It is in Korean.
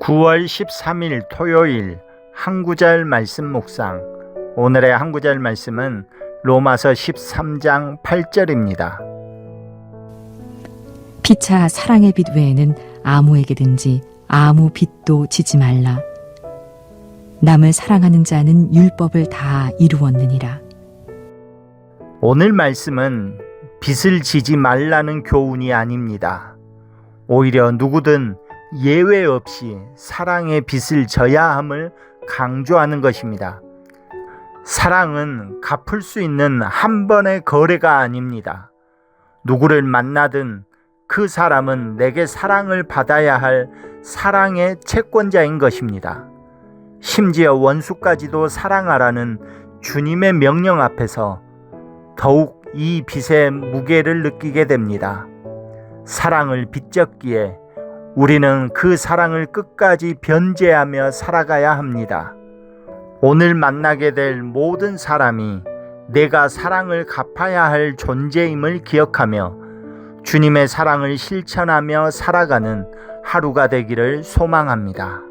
9월 13일 토요일 한 구절 말씀 묵상. 오늘의 한 구절 말씀은 로마서 13장 8절입니다. 피차 사랑의 빛 외에는 아무에게든지 아무 빛도 지지 말라. 남을 사랑하는 자는 율법을 다 이루었느니라. 오늘 말씀은 빚을 지지 말라는 교훈이 아닙니다. 오히려 누구든 예외 없이 사랑의 빚을 져야 함을 강조하는 것입니다. 사랑은 갚을 수 있는 한 번의 거래가 아닙니다. 누구를 만나든 그 사람은 내게 사랑을 받아야 할 사랑의 채권자인 것입니다. 심지어 원수까지도 사랑하라는 주님의 명령 앞에서 더욱 이 빚의 무게를 느끼게 됩니다. 사랑을 빚졌기에 우리는 그 사랑을 끝까지 변제하며 살아가야 합니다. 오늘 만나게 될 모든 사람이 내가 사랑을 갚아야 할 존재임을 기억하며 주님의 사랑을 실천하며 살아가는 하루가 되기를 소망합니다.